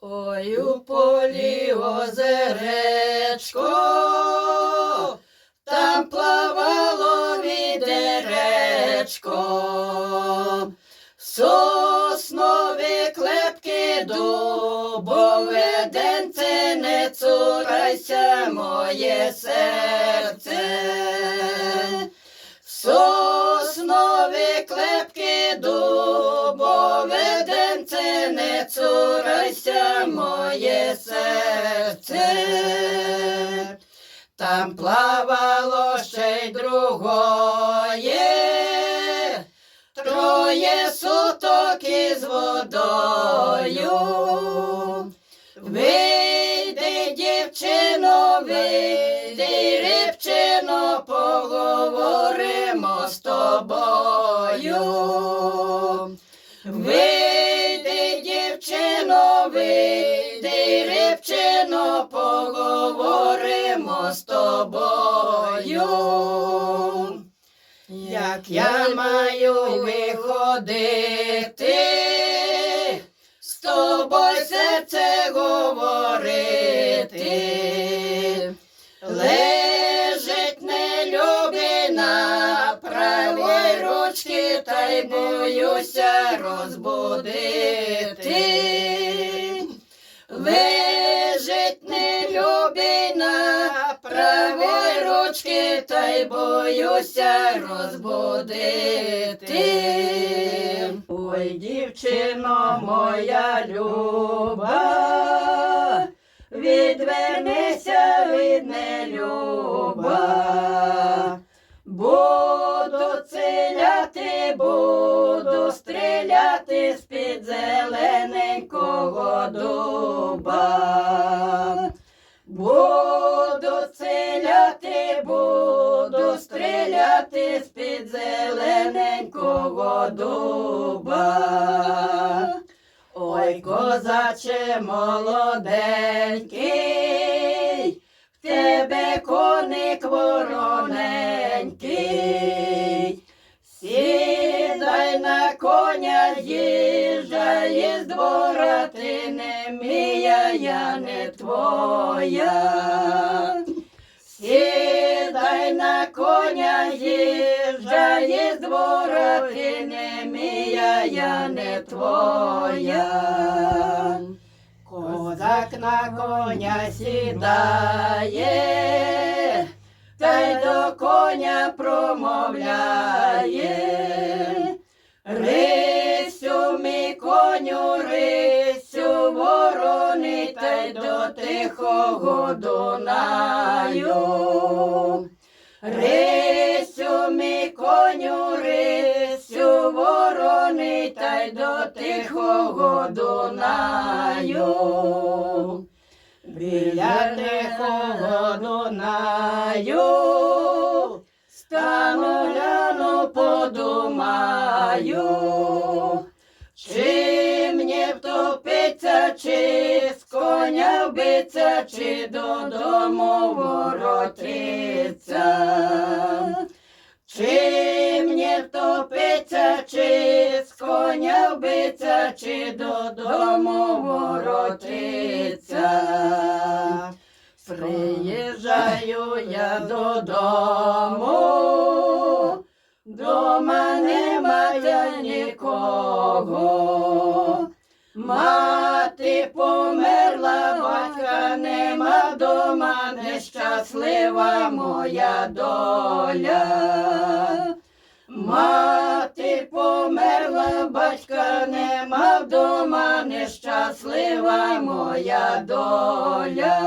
Ой у полі озеречко, там плавало відеречко, соснові клепки дубове денце, не цурайся моє серце. Соснові цурайся моє серце. Там плавало ще й другое, троє суток із водою. Вийди, дівчино, вийди, рибчино, поговоримо з тобою. Вийди, рибчино, поговоримо з тобою. Як я маю виходити, з тобою серце говорити. Лежить нелюбі на правій ручці, та й боюся розбудити. Та й боюся розбудити. Ой, дівчино моя люба, відвернися від нелюба. Буду ціляти, буду стріляти з-під зелененького дуба. Буду з-під зелененького дуба. Ой, козаче молоденький, в тебе коник вороненький. Сідай на коня, їжджай з двора, ти не мія, я не твоя. Коня, їжджай з двора, ти не мія, я не твоя. Козак на коня сідає, та й до коня промовляє. Рисю мій коню, рисю ворони, та й до тихого Дунаю. Рисю мій коню, рисю ворони, та й до тихого Дунаю. Біля тихого Дунаю, стану гляну, подумаю, чи мені втопиться, чи вбиться, чи додому воротиться. Чи мені втопиться, чи з коня вбиться, чи додому воротиться. Приїжджаю я додому, дома немає нікого. Мати померла, батька нема дома, нещаслива моя доля. Мати померла, батька нема вдома, нещаслива моя доля.